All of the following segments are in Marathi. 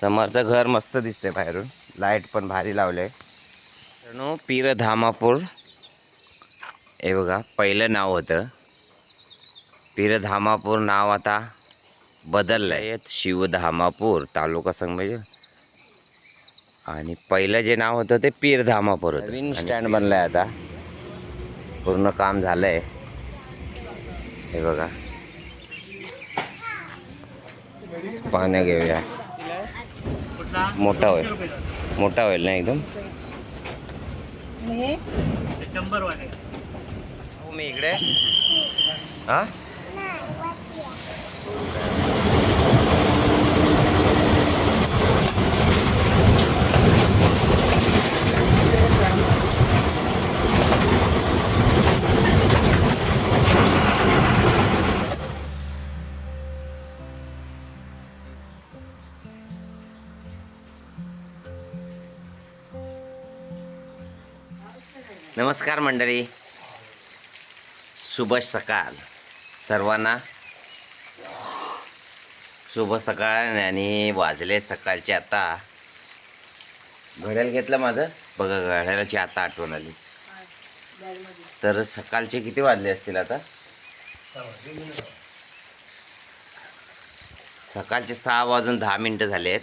समोरचं घर मस्त दिसतंय बाहेरून. लाइट पण भारी लावले मित्रांनो पीर धामापूर हे बघा पहिलं नाव होतं. पीर धामापूर नाव आता बदललं आहे शिवधामापूर तालुका संगमेश्वर आणि पहिलं जे नाव होतं ते पीर धामापूर होतं. नवीन स्टँड बनलाय आता. पूर्ण काम झालंय. हे बघा. पाण्या घेऊया. मोठा होईल. मोठा होईल ना एकदम? हो मी इकडे. हा? नमस्कार मंडळी. शुभ सकाळ. सर्वांना शुभ सकाळ आणि वाजले सकाळचे आता. घड्याळ घेतलं माझं? बघा घड्याळाची आता आठवण आली. तर सकाळचे किती वाजले असतील आता? सकाळचे सहा वाजून दहा मिनटं झाले आहेत.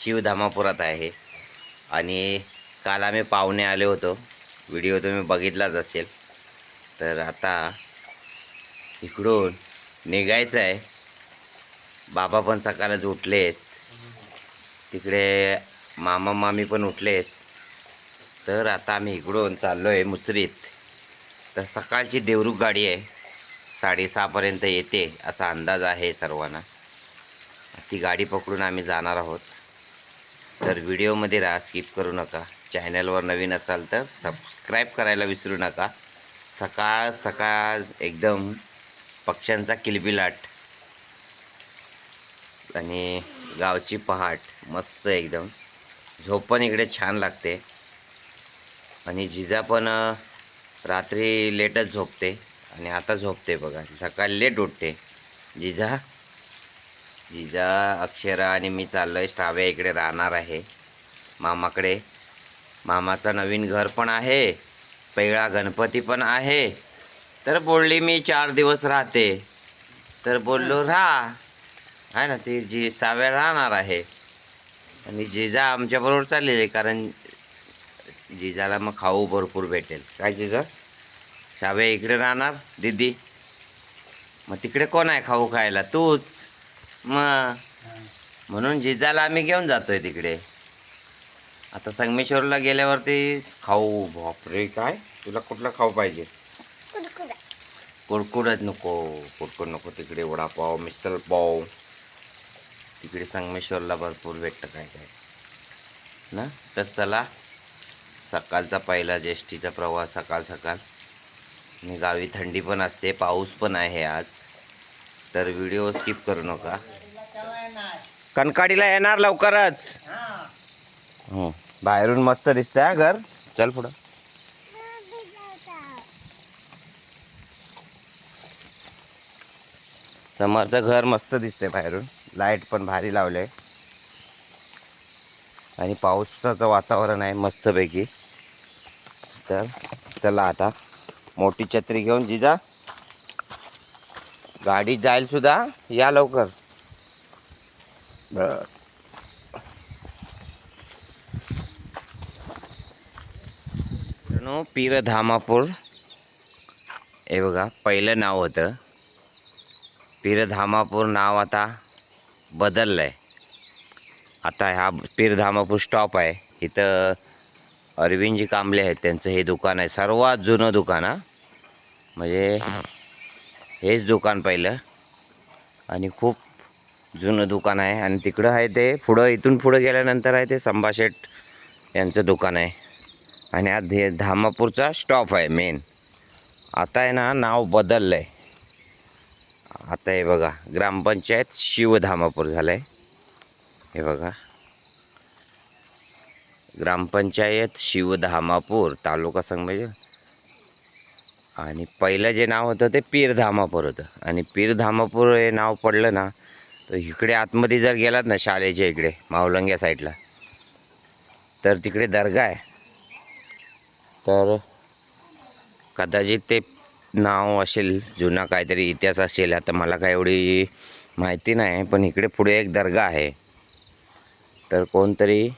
शिवधामापुरात आहे. आणि काल आम्ही पाहुणे आले होतो. व्हिडिओ तुम्ही बघितलाच असेल तर आता इकडून निघायचं आहे. बाबा पण सकाळच उठलेत. तिकडे मामा मामी पण उठलेत. तर आता आम्ही इकडून चाललो आहे मुचरीत तर सकाळची देवरुख गाडी आहे. साडेसहापर्यंत येते असा अंदाज आहे सर्वांना. ती गाडी पकडून आम्ही जाणार आहोत. तर व्हिडिओमध्ये राहा स्किप करू नका. चॅनलवर नवीन असाल तर सबस्क्राईब करायला विसरू नका. सकाळ सकाळ एकदम पक्ष्यांचा किलबिलाट. आणि गावची पहाट मस्त एकदम. झोप पण इकडे छान लागते. आणि जिजा पण रात्री लेटच झोपते. आणि आता झोपते बघा सकाळी लेट उठते. जिजा? जिजा अक्षरा आणि मी चाललो आहे श्राव्या इकडे राहणार आहे. मामाकडे. मामाचं नवीन घर पण आहे पैळा गणपती पण आहे. तर बोलली मी चार दिवस राहते. तर बोललो राहा. आहे ना ती जी साव्या राहणार आहे. आणि जिजा आमच्याबरोबर चाललेली आहे कारण जिजाला मग खाऊ भरपूर भेटेल. काय जिजा? साव्या इकडे राहणार दीदी? मग तिकडे कोण आहे खाऊ खायला? तूच. मग? म्हणून जिजाला आम्ही घेऊन जातोय तिकडे. आता संगमेश्वरला गेल्यावरती खाऊ बापरे काय? तुला कुठला खाऊ पाहिजे? कुडकुडच नको कुडकुड नको. तिकडे वडापाव मिसळ पाव. तिकडे संगमेश्वरला भरपूर भेटतं काय काय. ना? तर चला सकाळचा पहिला ज्येष्ठीचा प्रवास सकाळ सकाळ. आणि गावी थंडी पण असते पाऊस पण आहे आज. तर व्हिडिओ स्किप करू नका. कणकाडीला येणार लवकरच. हो. हो. बाहेरून मस्त दिसतंय घर. चल पुढं. समोरचं घर मस्त दिसतंय बाहेरून. लाइट पण भारी लावले आणि पावसाचं वातावरण आहे मस्तपैकी. तर चला आता मोठी छत्री घेऊन जिजा. गाडी जाईल सुद्धा. या लवकर. बरं. मित्रांनो पीर धामापूर हे बघा पहिलं नाव होतं. पीर धामापूर नाव आता बदललं आहे आता ह्या पीर धामापूर स्टॉप आहे. इथं अरविंदजी कांबले आहेत त्यांचं हे दुकान आहे. सर्वात जुनं दुकान हा. म्हणजे हेच दुकान पहिलं. आणि खूप जुनं दुकान आहे. आणि तिकडं आहे ते पुढं इथून पुढं गेल्यानंतर आहे ते संभाशेट यांचं दुकान आहे. आणि हा धे धामापूरचा स्टॉप आहे मेन आता आहे ना नाव बदललं आहे आता हे बघा ग्रामपंचायत शिवधामापूर झालं आहे हे बघा. ग्रामपंचायत शिवधामापूर तालुका संगमेश्वर म्हणजे- आणि पहिलं जे नाव होतं ते पीर धामापूर होतं. आणि पीर धामापूर हे नाव पडलं ना तर इकडे आतमध्ये जर गेलात ना शाळेच्या इकडे मावलंग्या साईडला तर तिकडे दर्गा आहे. तर कदाचित ते नाव असेल जुना काहीतरी इतिहास असेल आता मला काय एवढी माहिती नाही पण इकडे पुढे एक दर्गा आहे. तर कोणतरी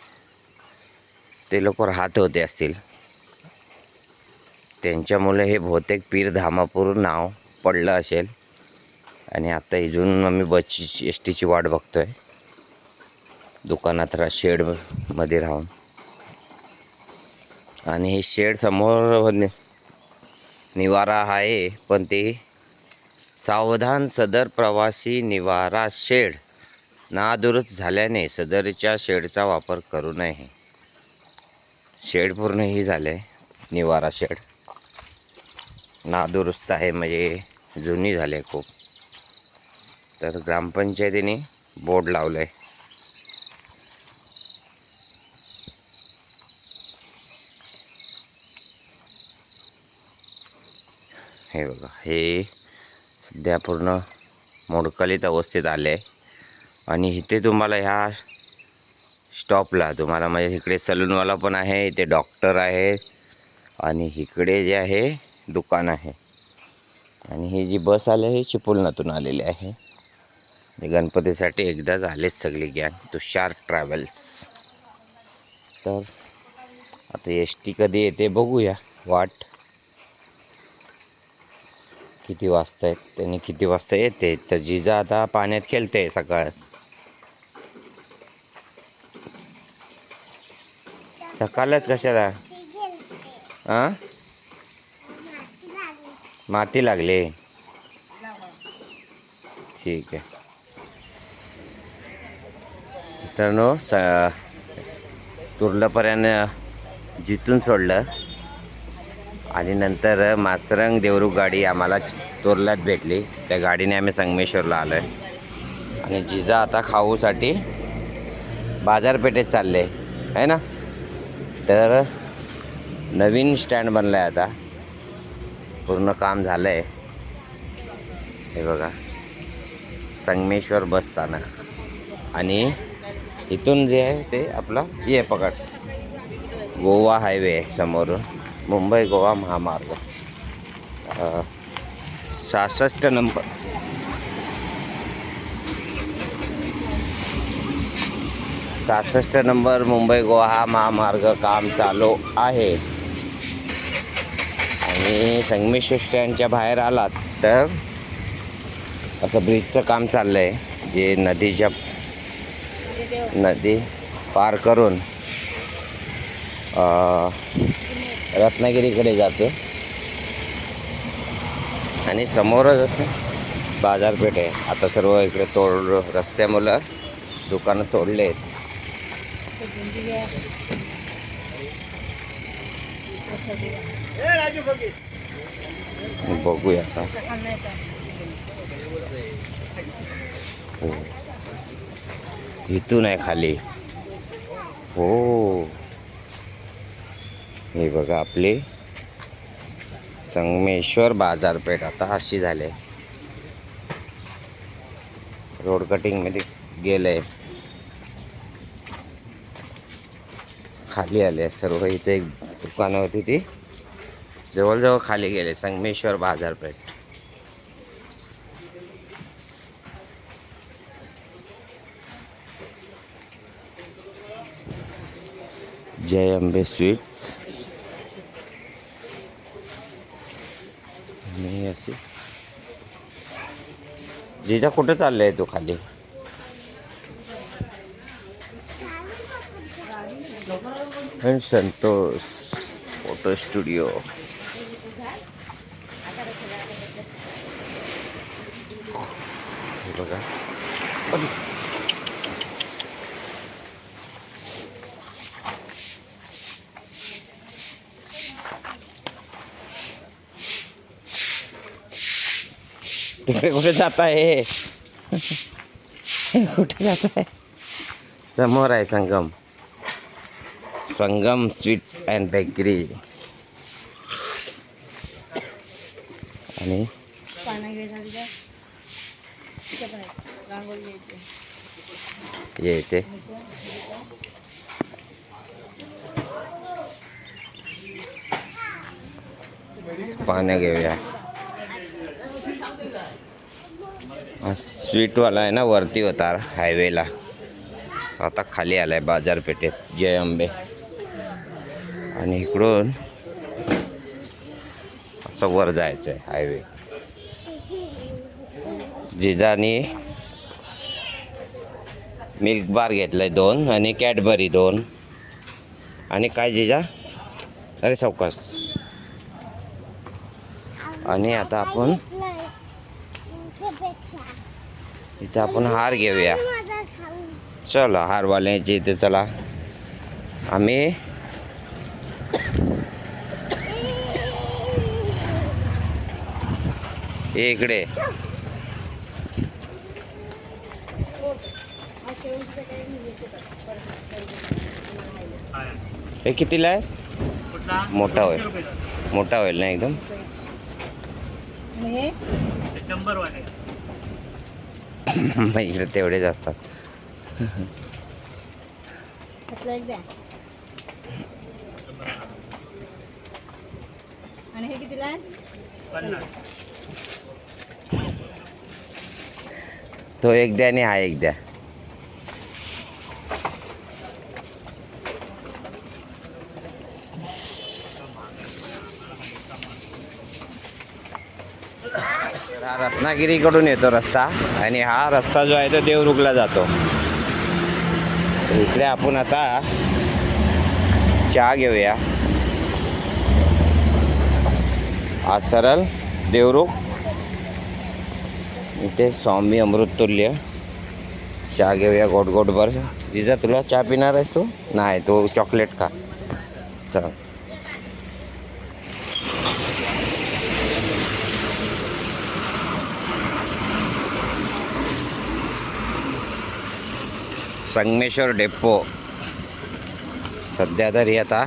ते लोक राहत होते असतील. त्यांच्यामुळे हे बहुतेक पीर धामापूर नाव पडलं असेल. आणि आता इजून आम्ही बसची एस टीची वाट बघतो आहे दुकानात रा शेडमध्ये राहून. आणि हे शेड समोर नि- निवारा आहे पण ते सावधान सदर प्रवासी निवारा शेड नादुरुस्त झाल्याने सदरच्या शेडचा वापर करू नये. शेड पूर्णही झाले निवारा शेड. नादुरुस्त आहे म्हणजे जुनी झाले खूप. तर ग्रामपंचायतीने बोर्ड लावलं आहे हे बघा हे सध्या पूर्ण मोडकलीत अवस्थेत आले आहे आणि इथे तुम्हाला ह्या स्टॉपला तुम्हाला म्हणजे इकडे सलूनवाला पण आहे इथे डॉक्टर आहे आणि इकडे जे आहे दुकान आहे. आणि ही जी बस आली आहे चिपुलनातून आलेली आहे. गणपतीसाठी एकदाच आलेच सगळी गँग तुषार ट्रॅव्हल्स तर आता एस टी कधी येते बघूया वाट. किती वाजता आहेत त्यांनी किती वाजता येते? तर जिजा आता पाण्यात खेळते सकाळ. सकाळच कशाला? हां माती लागली. ठीक आहे. मित्रांनो स तुर्लपर्यंत जिथून सोडलं आणि नंतर मासरंग देवरुख गाडी आम्हाला तोरल्यात भेटली. त्या गाडीने आम्ही संगमेश्वरला आलो आहे आणि जिजा आता खाऊसाठी बाजारपेठेत चालले. आहे ना? तर नवीन स्टँड बनला आहे आता. पूर्ण काम झालं आहे हे बघा. संगमेश्वर बस आणि इथून जे आहे ते आपला ये पकड. गोवा हायवे आहे समोरून. मुंबई गोवा महामार्ग. सहासष्ट नंबर. सहासष्ट नंबर मुंबई गोवा हा महामार्ग काम चालू आहे. आणि संगमेश्वर स्टँडच्या बाहेर आलात तर असं ब्रिजचं काम चाललं आहे जे नदीच्या नदी पार करून रत्नागिरीकडे जाते. आणि समोरच असं बाजारपेठ आहे. आता सर्व इकडे तोड रस्त्यामुळं दुकानं तोडले आहेत. बघूया आता. हो. इथून आहे खाली. हो. हे बघा आपली संगमेश्वर बाजारपेठ. आता अशी झाले. रोड कटिंगमध्ये गेले. खाली आले. सर्व इथे एक दुकानं होती ती. जवळजवळ खाली गेले. संगमेश्वर बाजारपेठ. जय अंबे स्वीट्स आणि असे जिजा कुठं आहे तो खाली? आणि संतोष फोटो स्टुडिओ. बघा. तिकडे कुठे जात आहे? कुठे जात आहे? समोर आहे Sangam. Sangam sweets and bakery. आणि? येते. पाण्या घेऊया हा स्वीटवाला आहे ना वरती होता हायवेला आता खाली आलाय बाजारपेठेत जय अंबे आणि इकडून असं वर जायचं आहे हायवे जिजानी मिल्क बार घेतलं आहे दोन आणि कॅडबरी दोन. आणि काय जिजा? अरे चौकस आणि आता आपण इथं आपण हार घेऊया. चला हारवाल्याची इथे चला. आम्ही हे इकडे. हे कितीला आहे? मोठा होईल. मोठा होईल ना एकदम? शंभर वाटे मग इकडे तेवढेच असतात. आणि हे कितीला तो एक द्या आणि हा एक रत्नागिरीकडून येतो रस्ता आणि हा रस्ता जो आहे तो देवरुखला जातो. इकडे आपण आता चहा घेऊया. आज सरळ देवरुख. इथे स्वामी अमृततुल्य. चहा घेऊया गोट गोडभर जिजा तुला चहा पिणार आहेस तू? नाही तू चॉकलेट खा. चल. संगमेश्वर डेपो. सध्या तरी आता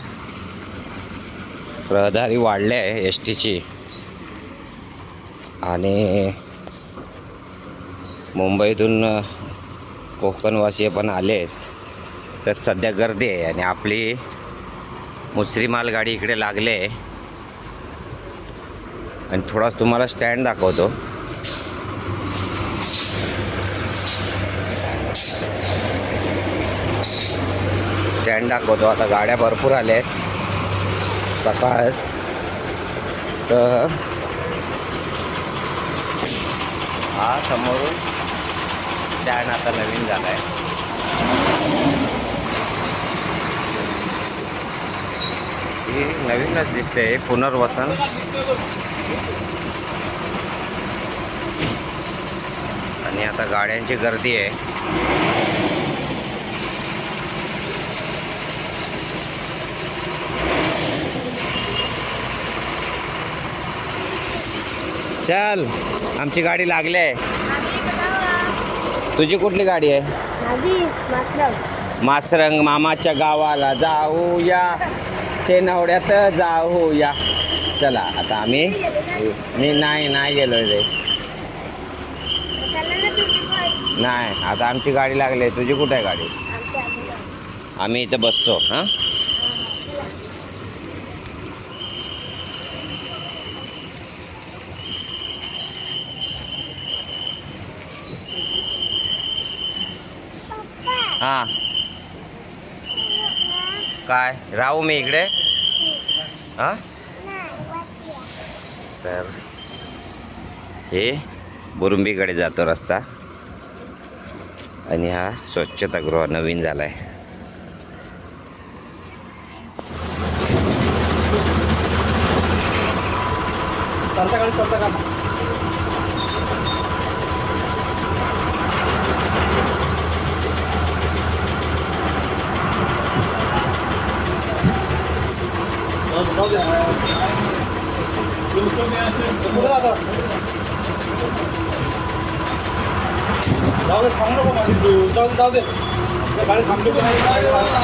रहदारी वाढली आहे एस टीची आणि मुंबईतून कोकणवासी कोकणवासीय पण आले आहेत. तर सध्या गर्दी आहे आणि आपली मुसरी मालगाडी इकडे लागले आहे. आणि थोडाच तुम्हाला स्टँड दाखवतो. स्टँड दाखवतो. आता गाड्या भरपूर आल्या आहेत. सकाळ तर हा समोरून स्टँड आता नवीन झाला आहे. ही नवीनच दिसते पुनर्वसन. आणि आता गाड्यांची गर्दी आहे. चल आमची गाडी लागली आहे. तुझी कुठली गाडी आहे? मासरंग मामाच्या गावाला जाऊया. शेनवड्यात जाऊया. चला आता आम्ही मी नाही नाही गेलो रे. नाही आता आमची गाडी लागली आहे. तुझी कुठे आहे गाडी? आम्ही इथं बसतो हां? हां. काय? राहू मी इकडे. हां? तर हे बुरुंबीकडे जातो रस्ता. आणि हा स्वच्छतागृह नवीन झाला आहे Thank you.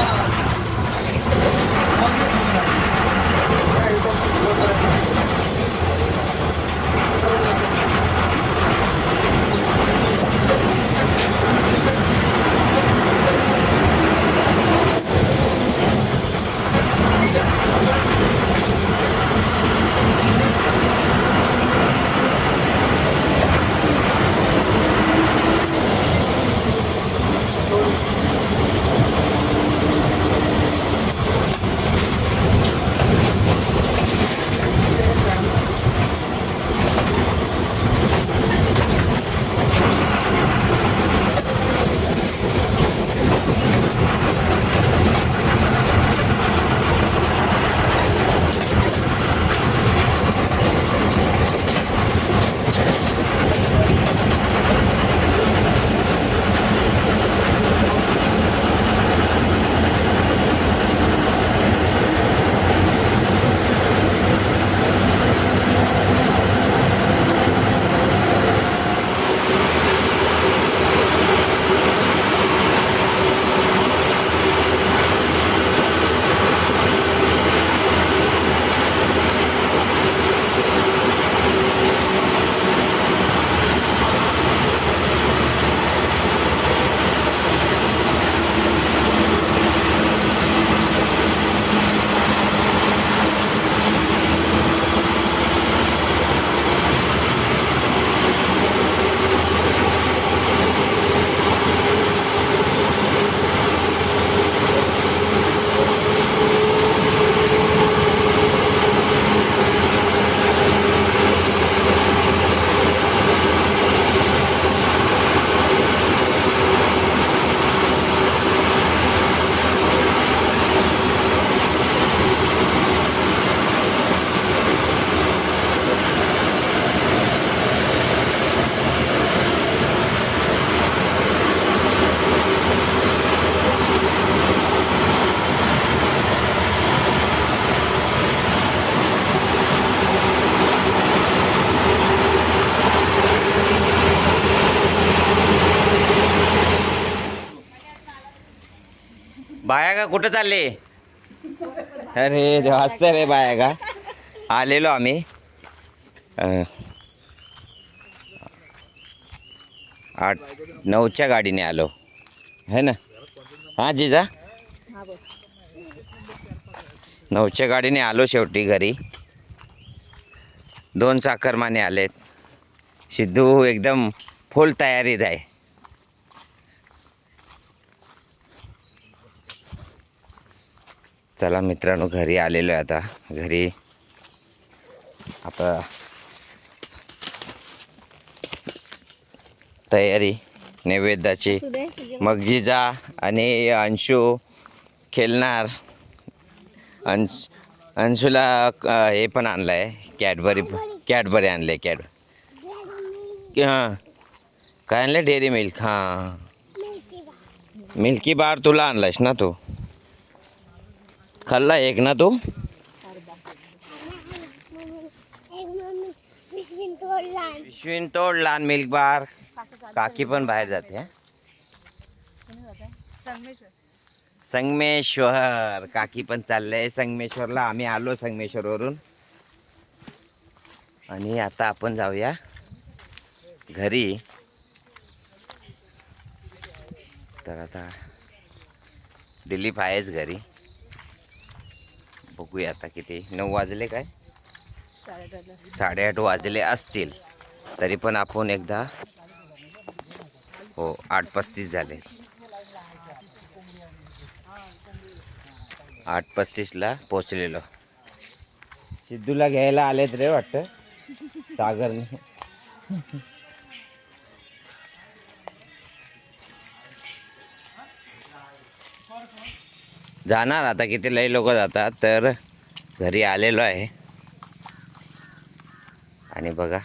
कुठं चालले? अरे हसत असतं रे बाया का? आलेलो आम्ही. आठ नऊच्या गाडीने आलो. है ना? हां जिजा? नऊच्या गाडीने आलो शेवटी घरी. दोन चाकरमाने आलेत. सिद्धू एकदम फुल तयारीत आहे. चला मित्रांनो घरी आलेलो आहे आता. घरी आता तयारी नैवेद्याची. मग जिजा आणि अंशू खेळणार. अंश अंशूला हे पण आणलं आहे कॅडबरी कॅडबरी आणलं आहे कॅड हां. काय आणलं डेअरी मिल्क हां. मिल्की बार तुला आणलायस ना तू? खाल्ला एक ना तू? पिशवीन तोड लहान मिल्क बार काकी पण बाहेर जाते संगमेश्वर. काकी पण चाललंय संगमेश्वरला. आम्ही आलो संगमेश्वरवरून. आणि आता आपण जाऊया घरी. तर आता दिलीप आहेच घरी. बघूया आता किती नऊ वाजले काय? साडेआठ वाजले असतील तरी पण आपण एकदा हो आठ पस्तीस झाले. आठ पस्तीसला पोचलेलो सिद्धूला घ्यायला आलेत रे वाटतं सागरने. जाणार. आता किती लई लोक जातात तर घरी आलेलो आहे. आणि बघा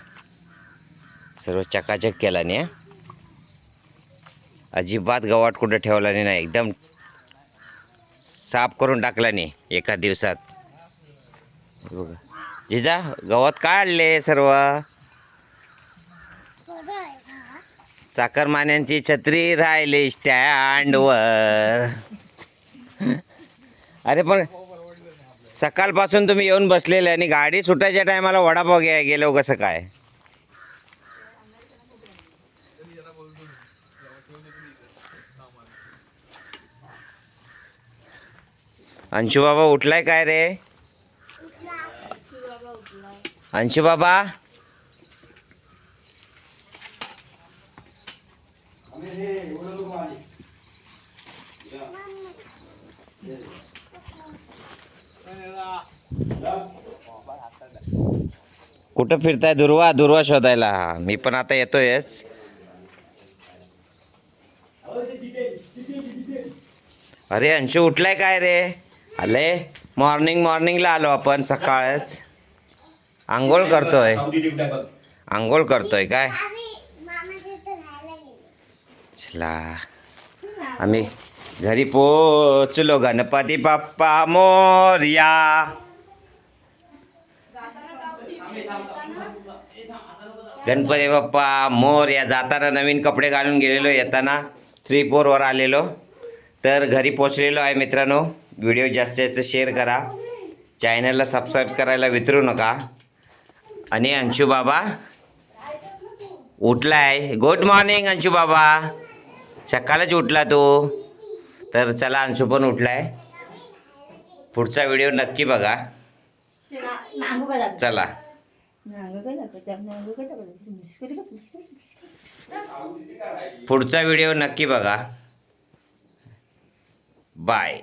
सर्व चकाचक केला नाही अजिबात गवाट कुठं ठेवला नाही एकदम साफ करून टाकला नाही एका दिवसात. बघा. जिजा गवत काढले सर्व? चाकरमान्यांची छत्री राहिली स्टँडवर. अरे पण सकाळपासून तुम्ही येऊन बसलेले आणि गाडी सुटायच्या टायमाला वडापाव घ्या गेलो हो कसं काय? अंशू बाबा उठलाय काय रे? अंशू बाबा कुठं फिरताय? दुर्वा दुर्वा शोधायला. मी पण आता येतोयच. अरे अंशू उठलाय काय रे? आले? मॉर्निंग मॉर्निंगला आलो आपण सकाळच. आंघोळ करतोय. आंघोळ करतोय काय? चला. आम्ही घरी पोचलो गणपती बाप्पा मोर्या. गणपती बाप्पा मोर या जाताना नवीन कपडे घालून गेलेलो येताना. थ्री फोरवर आलेलो. तर घरी पोचलेलो आहे मित्रांनो. व्हिडिओ जास्तीत जास्त शेअर करा. चॅनलला सबस्क्राईब करायला विसरू नका. आणि अंशू बाबा उठलाय. गुड मॉर्निंग अंशू बाबा. सकाळच उठला तू. तर चला अंशू पण उठलाय. पुढचा व्हिडिओ नक्की बघा. चला पुढचा व्हिडिओ नक्की बघा. बाय.